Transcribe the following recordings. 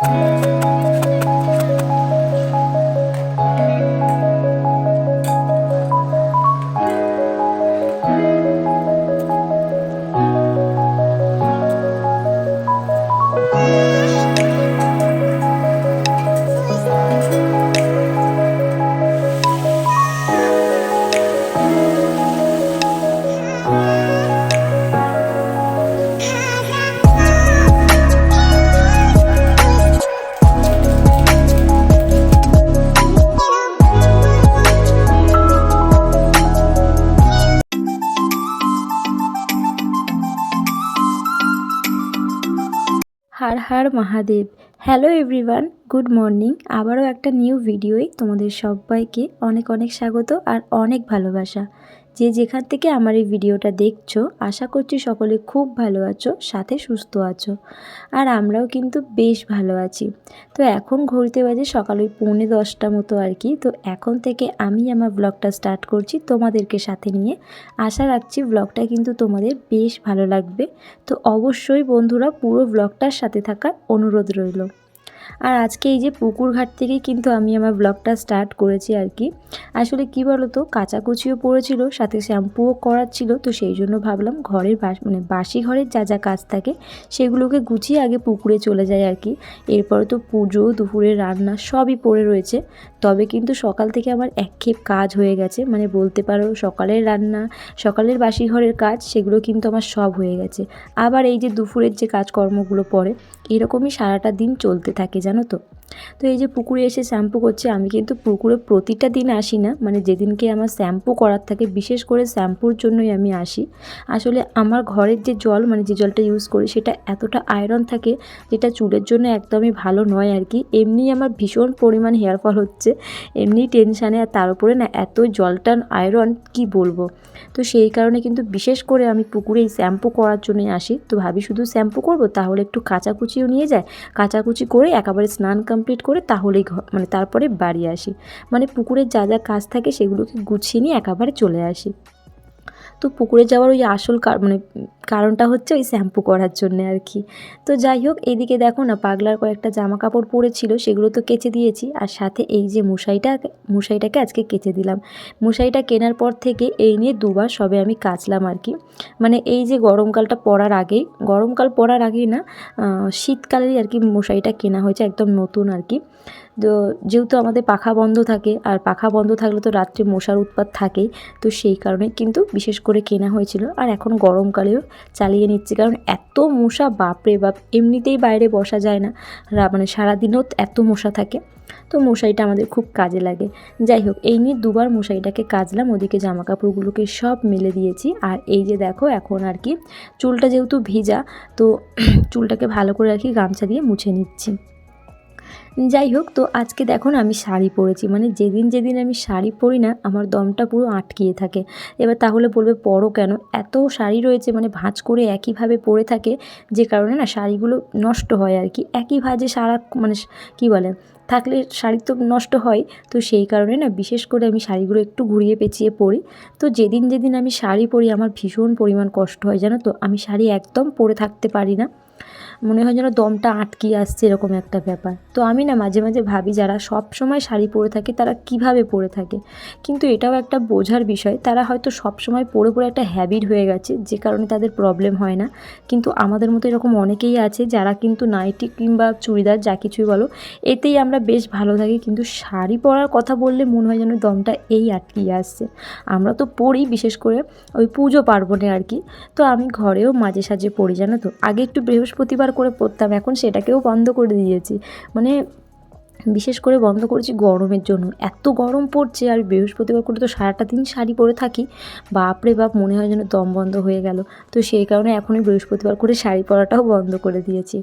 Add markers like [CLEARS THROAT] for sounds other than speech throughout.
Música Har Har Mahadev. Hello everyone good morning আবারও একটা new ভিডিওই তোমাদের সবাইকে অনেক অনেক স্বাগত আর অনেক ভালোবাসা। যে যেখান থেকে আমার এই ভিডিওটা দেখছ, আশা করছি সকলে খুব ভালো আছো, সাথে সুস্থ আছো। আর আমরাও কিন্তু বেশ ভালো আছি। তো এখন ঘড়িতে বাজে সকাল ওই পৌনে দশটা মতো আর কি। তো এখন থেকে আমি আমার ব্লগটা স্টার্ট করছি তোমাদেরকে সাথে নিয়ে। আশা রাখছি ব্লগটা কিন্তু তোমাদের বেশ ভালো লাগবে। তো অবশ্যই বন্ধুরা পুরো ব্লগটার সাথে থাকার অনুরোধ রইল। আর আজকে এই যে পুকুর ঘাট থেকেই কিন্তু আমি আমার ব্লগটা স্টার্ট করেছি আর কি। আসলে কি বলতো, কাচাকুচিও পড়েছিল, সাথে শ্যাম্পুও করার ছিল তো সেই জন্য ভাবলাম ঘরের বাস মানে বাসি ঘরের যা যা কাজ থাকে, সেগুলোকে গুছিয়ে আগে পুকুরে চলে যায় আর কি। এরপরে তো পুজো দুপুরের রান্না সবই পড়ে রয়েছে। তবে কিন্তু সকাল থেকে আমার একক্ষেপ কাজ হয়ে গেছে মানে বলতে পারো সকালের রান্না, সকালের বাসি ঘরের কাজ, সেগুলো কিন্তু আমার সব হয়ে গেছে। আবার এই যে দুপুরের যে কাজকর্মগুলো পড়ে এরকমই সারাটা দিন চলতে থাকে জানো তো? তো এই যে পুকুরে এসে শ্যাম্পু করছে, আমি কিন্তু পুকুরে প্রতিটা দিন আসি না। মানে যেদিনকে আমার শ্যাম্পু করার থাকে, বিশেষ করে শ্যাম্পুর জন্যই আমি আসি। আসলে আমার ঘরের যে জল মানে যে জলটা ইউজ করি, সেটা এতটা আয়রন থাকে, যেটা চুলের জন্য একদমই ভালো নয় আর কি। এমনি আমার ভীষণ পরিমাণ হেয়ার ফল হচ্ছে, এমনি টেনশানে আর তার উপরে না এত জলটা আয়রন কি বলব? তো সেই কারণে কিন্তু বিশেষ করে আমি পুকুরে এই শ্যাম্পু করার জন্যই আসি। তো ভাবি, শুধু শ্যাম্পু করব? তাহলে একটু কাচাকুচিও নিয়ে যায়। কাচাকুচি করে একেবারে স্নান কমপ্লিট করে তাহলেই মানে তারপরে বাড়ি আসি। মানে পুকুরের যা যা কাজ থাকে সেগুলোকে গুছিয়ে নিয়ে একেবারে চলে আসি। তো পুকুরে যাওয়ার ওই আসল মানে কারণটা হচ্ছে ওই শ্যাম্পু করার জন্যে আর কি। তো যাই হোক, এইদিকে দেখো না, পাগলার কয়েকটা জামা কাপড় পরেছিল সেগুলো তো কেচে দিয়েছি। আর সাথে এই যে মশাইটা, মশাইটাকে আজকে কেচে দিলাম। মশাইটা কেনার পর থেকে এই নিয়ে দুবার সবে আমি কাচলাম আর কি। মানে এই যে গরমকালটা পড়ার আগেই গরমকাল পড়ার আগেই না শীতকালেই আর কি মশাইটা কেনা হয়েছে একদম নতুন আর কি। তো যেহেতু আমাদের পাখা বন্ধ থাকে, আর পাখা বন্ধ থাকলে তো রাত্রে মশার উৎপাত থাকেই তো সেই কারণে কিন্তু বিশেষ করে কেনা হয়েছিল। আর এখন গরমকালেও চালিয়ে নিচ্ছি, কারণ এত মশা, বাপরে বাপ, এমনিতেই বাইরে বসা যায় না। মানে সারাদিনও এত মশা থাকে, তো মশারিটা আমাদের খুব কাজে লাগে। যাই হোক, এই নিয়ে দুবার মশারিটাকে কাজলাম, ওদিকে জামা কাপড়গুলোকে সব মেলে দিয়েছি। আর এই যে দেখো, এখন আর কি চুলটা যেহেতু ভিজা, তো [CLEARS THROAT] চুলটাকে ভালো করে আর কি গামছা দিয়ে মুছে নিচ্ছি। যাই হোক, তো আজকে দেখুন আমি শাড়ি পরেছি। মানে যেদিন যেদিন আমি শাড়ি পরি না, আমার দমটা পুরো আটকিয়ে থাকে। এবার তাহলে বলবে, পরো কেন? এত শাড়ি রয়েছে মানে ভাঁজ করে একইভাবে পরে থাকে, যে কারণে না শাড়িগুলো নষ্ট হয় আর কি। একই ভাজে সারা মানে কি বলে, থাকলে শাড়ি তো নষ্ট হয়। তো সেই কারণে না বিশেষ করে আমি শাড়িগুলো একটু ঘুরিয়ে পেঁচিয়ে পরি। তো যেদিন যেদিন আমি শাড়ি পরি, আমার ভীষণ পরিমাণ কষ্ট হয়, জানো তো? আমি শাড়ি একদম পরে থাকতে পারি না। মনে হয় যেন দমটা আটকিয়ে আসছে এরকম একটা ব্যাপার। তো আমি না মাঝে মাঝে ভাবি যারা সব সময় শাড়ি পরে থাকে তারা কীভাবে পরে থাকে। কিন্তু এটাও একটা বোঝার বিষয়, তারা হয়তো সব সময় পরে পরে একটা হ্যাবিট হয়ে গেছে, যে কারণে তাদের প্রবলেম হয় না। কিন্তু আমাদের মতো এরকম অনেকেই আছে যারা কিন্তু নাইটি কিংবা চুড়িদার যা কিছুই বলো, এতেই আমরা বেশ ভালো থাকি। কিন্তু শাড়ি পরার কথা বললে মনে হয় যেন দমটা এই আটকিয়ে আসছে। আমরা তো পড়ি বিশেষ করে ওই পুজো পার্বণে আর কি। তো আমি ঘরেও মাঝে সাঝে পড়ি জানো তো? আগে একটু বৃহস্পতিবার করে পড়তাম। এখন সেটাকেও বন্ধ করে দিয়েছি। মানে বিশেষ করে বন্ধ করেছি গরমের জন্য। এত গরম পড়ছে আর বৃহস্পতিবার করে তো সারাটা দিন শাড়ি পরে থাকি। বাপরে বাপ, মনে হয় যেন দম বন্ধ হয়ে গেল। তো সেই কারণে এখনই বৃহস্পতিবার করে শাড়ি পরাটাও বন্ধ করে দিয়েছি।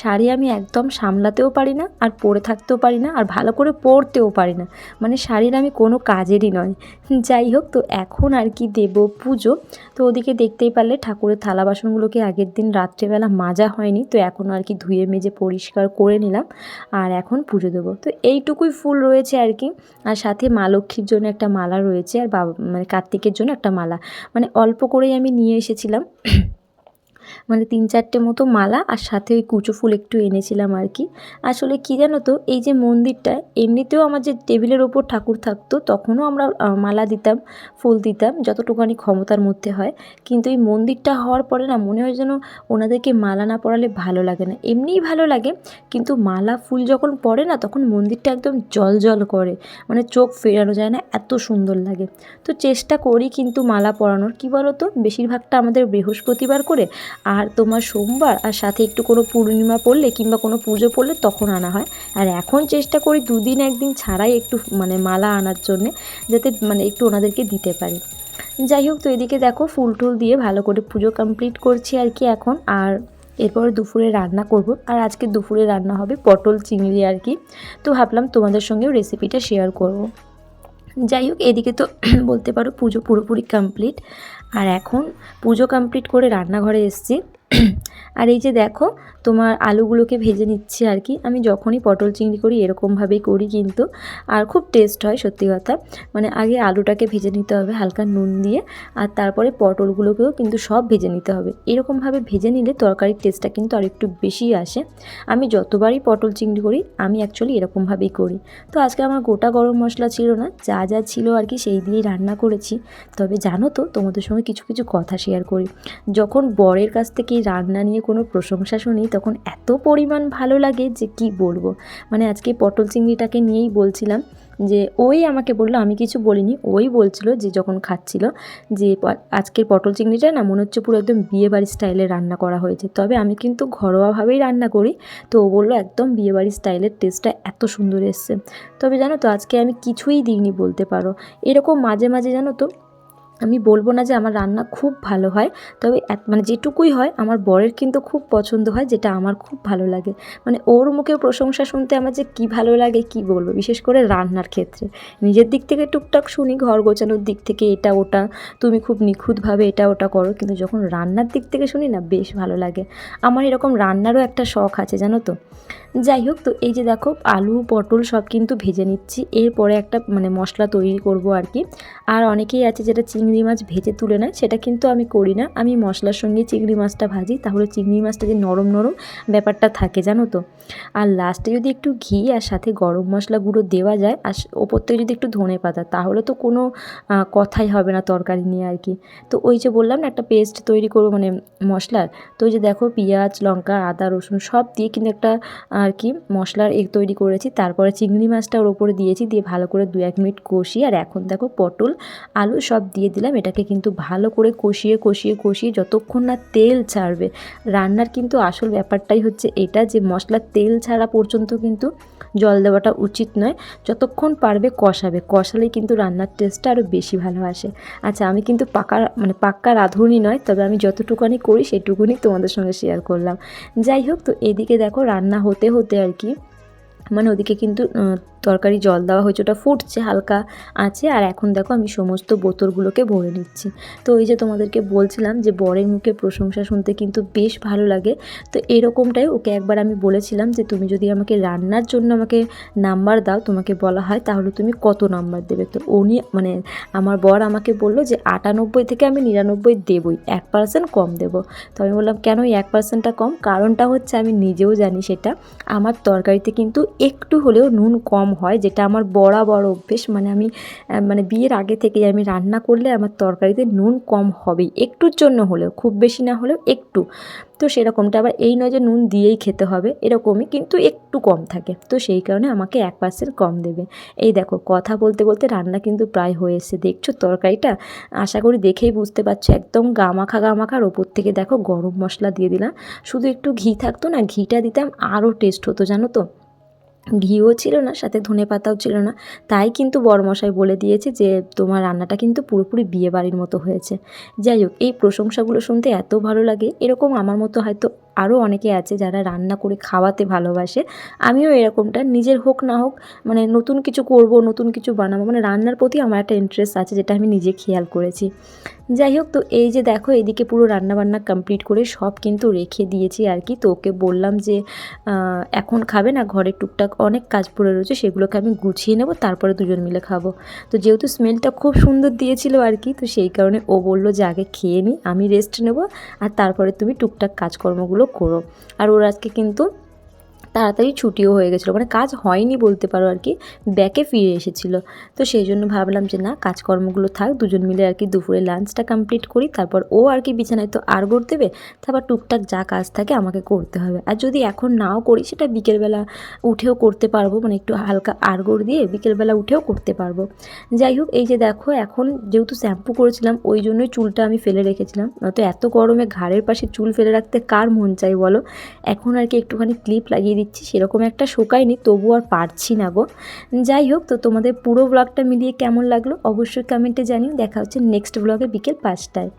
শাড়ি আমি একদম সামলাতেও পারি না, আর পরে থাকতেও পারি না, আর ভালো করে পরতেও পারি না। মানে শাড়ির আমি কোনো কাজেরই নয়। যাই হোক, তো এখন আর কি দেব পুজো। তো ওদিকে দেখতেই পারলে ঠাকুরের থালা বাসনগুলোকে আগের দিন রাত্রেবেলা মাজা হয়নি, তো এখন আর কি ধুয়ে মেজে পরিষ্কার করে নিলাম। আর এখন পুজো দেবো। তো এইটুকুই ফুল রয়েছে আর কি। আর সাথে মা লক্ষ্মীর জন্য একটা মালা রয়েছে আর বাবা মানে কার্তিকের জন্য একটা মালা। মানে অল্প করেই আমি নিয়ে এসেছিলাম। মানে তিন চারটে মতো মালা আর সাথে ওই কুচো ফুল একটু এনেছিলাম আর কি। আসলে কি জানো তো, এই যে মন্দিরটা, এমনিতেও আমার যে টেবিলের ওপর ঠাকুর থাকতো, তখনও আমরা মালা দিতাম, ফুল দিতাম যতটুকুনি ক্ষমতার মধ্যে হয়। কিন্তু এই মন্দিরটা হওয়ার পরে না, মনে হয় যেন ওনাদেরকে মালা না পরালে ভালো লাগে না। এমনিই ভালো লাগে, কিন্তু মালা ফুল যখন পড়ে না, তখন মন্দিরটা একদম জল জল করে। মানে চোখ ফেরানো যায় না, এত সুন্দর লাগে। তো চেষ্টা করি কিন্তু মালা পরানোর। কি বলো তো বেশিরভাগটা আমাদের বৃহস্পতিবার করে আর তোমার সোমবার আর সাথে একটু কোনো পূর্ণিমা পড়লে কিংবা কোনো পুজো পড়লে তখন আনা হয়। আর এখন চেষ্টা করি দুদিন একদিন ছাড়াই একটু মানে মালা আনার জন্যে যাতে মানে একটু ওনাদেরকে দিতে পারি। যাই হোক, তো এদিকে দেখো ফুল টুল দিয়ে ভালো করে পুজো কমপ্লিট করছি আর কি এখন। আর এরপর দুপুরে রান্না করব। আর আজকে দুপুরে রান্না হবে পটল চিংড়ি আর কি। তো ভাবলাম তোমাদের সঙ্গেও রেসিপিটা শেয়ার করব। যাই হোক, এদিকে তো [CLEARS THROAT] বলতে পারো পুজো পুরোপুরি কমপ্লিট আর এখন পুজো কমপ্লিট করে রান্নাঘরে এসেছি। [CLEARS THROAT] আর এই যে দেখো, তোমার আলুগুলোকে ভেজে নিচ্ছি আর কি। আমি যখনই পটল চিংড়ি করি, এরকমভাবেই করি কিন্তু। আর খুব টেস্ট হয়, সত্যি কথা। মানে আগে আলুটাকে ভেজে নিতে হবে হালকা নুন দিয়ে, আর তারপরে পটলগুলোকেও কিন্তু সব ভেজে নিতে হবে। এরকমভাবে ভেজে নিলে তরকারির টেস্টটা কিন্তু আর একটু বেশি আসে। আমি যতবারই পটল চিংড়ি করি, আমি অ্যাকচুয়ালি এরকমভাবেই করি। তো আজকে আমার গোটা গরম মশলা ছিল না, যা যা ছিল আর কি সেই দিয়েই রান্না করেছি। তবে জানো তো, তোমাদের সঙ্গে কিছু কিছু কথা শেয়ার করি। যখন বরের কাছ থেকে এই রান্না নিয়ে কোনো প্রশংসা শুনি তখন এত পরিমাণ ভালো লাগে যে কি বলব। মানে আজকে পটল চিংড়িটাকে নিয়েই বলছিলাম যে ওই আমাকে বলল, আমি কিছু বলিনি, ওই বলছিল যে যখন খাচ্ছিল যে আজকের পটল চিংড়িটা না মনে হচ্ছে পুরো একদম বিয়েবাড়ি স্টাইলে রান্না করা হয়েছে। তবে আমি কিন্তু ঘরোয়াভাবেই রান্না করি, তো ও বলল একদম বিয়েবাড়ি স্টাইলের টেস্টটা এত সুন্দর এসছে। তবে জানো তো আজকে আমি কিছুই দিইনি বলতে পারো। এরকম মাঝে মাঝে জানো তো আমি বলব না যে আমার রান্না খুব ভালো হয়, তবে মানে যেটুকুই হয় আমার বরের কিন্তু খুব পছন্দ হয়, যেটা আমার খুব ভালো লাগে। মানে ওর মুখে প্রশংসা শুনতে আমার যে কী ভালো লাগে কি বলব, বিশেষ করে রান্নার ক্ষেত্রে। নিজের দিক থেকে টুকটাক শুনি, ঘর গোছানোর দিক থেকে এটা ওটা, তুমি খুব নিখুঁতভাবে এটা ওটা করো, কিন্তু যখন রান্নার দিক থেকে শুনি না, বেশ ভালো লাগে। আমার এরকম রান্নারও একটা শখ আছে, জানো তো। যাই হোক, তো এই যে দেখো, আলু, পটল সব কিন্তু ভেজে নিচ্ছি, এরপরে একটা মানে মশলা তৈরি করব আর কি। আর অনেকেই আছে যেটা চিংড়ি মাছ ভেজে তুলে নেয়, সেটা কিন্তু আমি করি না। আমি মশলার সঙ্গে চিংড়ি মাছটা ভাজি, তাহলে চিংড়ি মাছটা যে নরম নরম ব্যাপারটা থাকে, জানো তো? আর লাস্টে যদি একটু ঘি আর সাথে গরম মশলা গুঁড়ো দেওয়া যায়, আর ওপর থেকে যদি একটু ধনে পাতা, তাহলে তো কোনো কথাই হবে না তরকারি নিয়ে আর কি। তো ওই যে বললাম না, একটা পেস্ট তৈরি করব মানে মশলার। তো ওই যে দেখো, পেঁয়াজ, লঙ্কা, আদা, রসুন, সব দিয়ে কিন্তু একটা, আর কি, মশলার এগ তৈরি করেছি। তারপরে চিংড়ি মাছটা ওর ওপরে দিয়েছি, দিয়ে ভালো করে দু এক মিনিট কষি আর এখন দেখো পটল, আলু সব দিয়ে দিলাম, এটাকে কিন্তু ভালো করে কষিয়ে কষিয়ে কষিয়ে যতক্ষণ না তেল ছাড়বে। রান্নার কিন্তু আসল ব্যাপারটাই হচ্ছে এটা যে মশলার তেল ছাড়া পর্যন্ত কিন্তু জল দেওয়াটা উচিত নয়। যতক্ষণ পারবে কষাবে, কষালেই কিন্তু রান্নার টেস্টটা আরও বেশি ভালো আসে। আচ্ছা আমি কিন্তু পাকা মানে পাক্কা রাঁধুনি নয়, তবে আমি যতটুকুনি করি সেটুকুনি তোমাদের সঙ্গে শেয়ার করলাম। যাই হোক, তো এদিকে দেখো রান্না হতে হতে আর কি মানে ওদিকে কিন্তু তরকারি জল দেওয়া হয়েছে, ওটা ফুটছে, হালকা আছে। আর এখন দেখো আমি সমস্ত বোতলগুলোকে ভরে নিচ্ছি। তো ওই যে তোমাদেরকে বলছিলাম যে বরের মুখে প্রশংসা শুনতে কিন্তু বেশ ভালো লাগে। তো এরকমটাই ওকে একবার আমি বলেছিলাম যে তুমি যদি আমাকে রান্নার জন্য আমাকে নাম্বার দাও, তোমাকে বলা হয়, তাহলে তুমি কত নাম্বার দেবে? তো উনি মানে আমার বর আমাকে বলল যে আটানব্বই থেকে আমি নিরানব্বই দেবই, এক পার্সেন্ট কম দেবো। তো আমি বললাম, কেন এক পার্সেন্টটা কম? কারণটা হচ্ছে আমি নিজেও জানি সেটা। আমার তরকারিতে কিন্তু একটু হলেও নুন কম হয়, যেটা আমার বরাবর অভ্যেস। মানে আমি মানে বিয়ের আগে থেকেই আমি রান্না করলে আমার তরকারিতে নুন কম হবেই। একটুর জন্য হলেও, খুব বেশি না হলেও একটু। তো সেরকমটা আবার এই নয় যে নুন দিয়েই খেতে হবে, এরকমই কিন্তু একটু কম থাকে। তো সেই কারণে আমাকে এক পার্সেন্ট কম দেবে। এই দেখো, কথা বলতে বলতে রান্না কিন্তু প্রায় হয়ে দেখছ তরকারিটা? আশা করি দেখেই বুঝতে পারছ। একদম গামাখা গামাখার ওপর থেকে দেখো গরম মশলা দিয়ে দিলাম। শুধু একটু ঘি থাকতো না, ঘিটা দিতাম আরও টেস্ট হতো, জানো তো? ঘিও ছিল না, সাথে ধনে পাতাও ছিল না। তাই কিন্তু বড়মশাই বলে দিয়েছে যে, তোমার রান্নাটা কিন্তু পুরোপুরি বিয়ে বাড়ির মতো হয়েছে। যাই হোক, এই প্রশংসাগুলো শুনতে এত ভালো লাগে, এরকম আমার মতো হয়তো আরও অনেকে আছে যারা রান্না করে খাওয়াতে ভালোবাসে। আমিও এরকমটা, নিজের হোক না হোক মানে নতুন কিছু করব, নতুন কিছু বানাবো মানে রান্নার প্রতি আমার একটা ইন্টারেস্ট আছে যেটা আমি নিজে খেয়াল করেছি। যাই হোক, তো এই যে দেখো, এদিকে পুরো রান্নাবান্না কমপ্লিট করে সব কিন্তু রেখে দিয়েছি আর কি। তো ওকে বললাম যে এখন খাবে না, ঘরে টুকটাক অনেক কাজ পড়ে রয়েছে, সেগুলোকে আমি গুছিয়ে নেব, তারপরে দুজন মিলে খাব। তো যেহেতু স্মেলটা খুব সুন্দর দিয়েছিল আর কি, তো সেই কারণে ও বলল যে, আগে খেয়ে নিই আমি রেস্ট নেব, আর তারপরে তুমি টুকটাক কাজকর্মগুলো করো আর ওর আজকে কিন্তু তাড়াতাড়ি ছুটিও হয়ে গেছিল। মানে কাজ হয়নি বলতে পারো আর কি, ব্যাকে ফিরে এসেছিল। তো সেই জন্য ভাবলাম যে না, কাজকর্মগুলো থাক, দুজন মিলে আর কি দুপুরে লাঞ্চটা কমপ্লিট করি, তারপর ও আর কি বিছানায় তো আর গড় দেবে, তারপর টুকটাক যা কাজ থাকে আমাকে করতে হবে। আর যদি এখন নাও করি, সেটা বিকেলবেলা উঠেও করতে পারব মানে একটু হালকা আড়গোড় দিয়ে বিকেলবেলা উঠেও করতে পারব। যাই হোক, এই যে দেখো, এখন যেহেতু শ্যাম্পু করেছিলাম, ওই জন্যই চুলটা আমি ফেলে রেখেছিলাম। নয়তো এত গরমে ঘাড়ের পাশে চুল ফেলে রাখতে কার মন চাই বলো? এখন আর কি একটুখানি ক্লিপ লাগিয়ে দিচ্ছি সেরকম একটা শোকায়নি, তবু আর পারছি না গো। যাই হোক, তো তোমাদের পুরো ব্লগটা মিলিয়ে কেমন লাগল অবশ্যই কমেন্টে জানিও। দেখা হচ্ছে নেক্সট ব্লগে বিকেল পাঁচটায়।